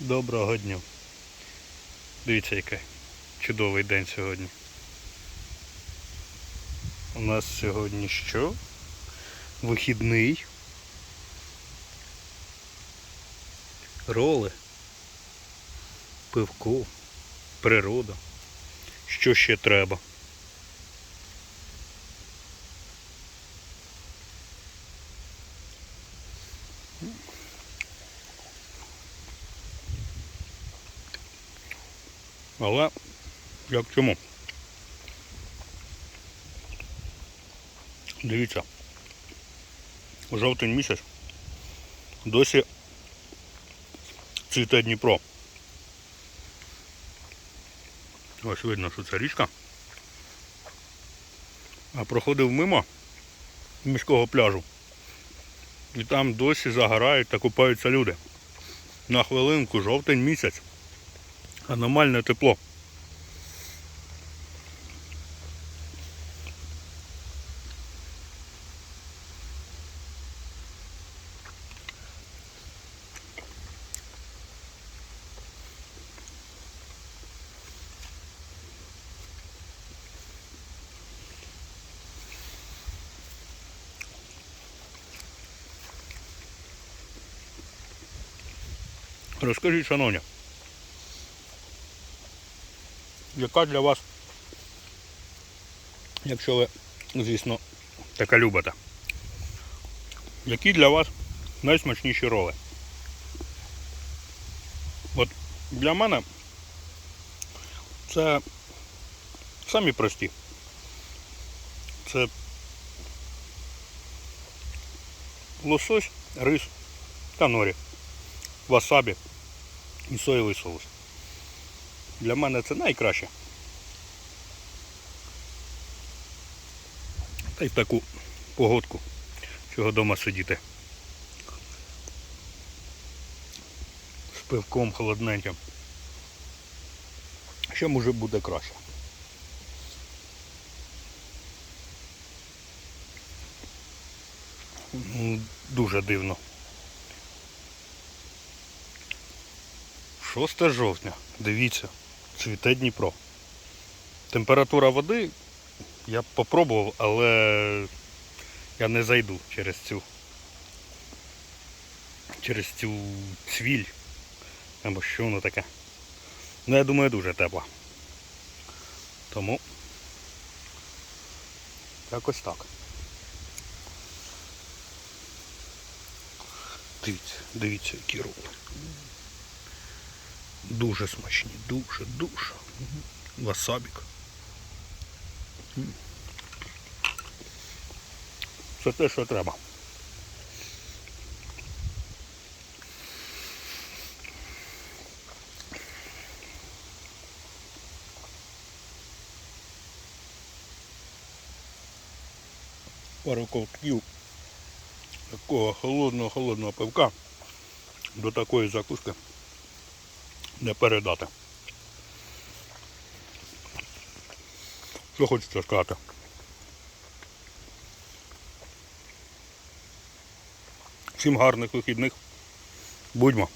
Доброго дня. Дивіться, який чудовий день сьогодні. У нас сьогодні що? Вихідний. Роли. Пивко. Природа. Що ще треба? Але як чому? Дивіться. Жовтень місяць. Досі цвіте Дніпро. Ось видно, що це річка. А проходив мимо міського пляжу. І там досі загорають та купаються люди. На хвилинку жовтень місяць. Аномальне тепло. Розкажіть, шановні, яка для вас, якщо ви, звісно, така любите, які для вас найсмачніші роли? От для мене це самі прості. Це лосось, рис та норі, васабі і соєвий соус. Для мене це найкраще. Та й в таку погодку, чого вдома сидіти. З пивком холодненьким. Що може буде краще? Ну, Дуже дивно. 6 жовтня. Дивіться, цвіте Дніпро. Температура води я б попробував, але я не зайду через цю через цю цвіль. Або що воно таке. Ну я думаю дуже тепла. Тому якось так. Дивіться, дивіться, які роли. Дуже смачні, дуже, дуже. Васабік. Це те, що треба. Пару ковтків такого холодного холодного пивка до такої закуски не передати. Що хочеться сказати? Всім гарних вихідних. Будьмо.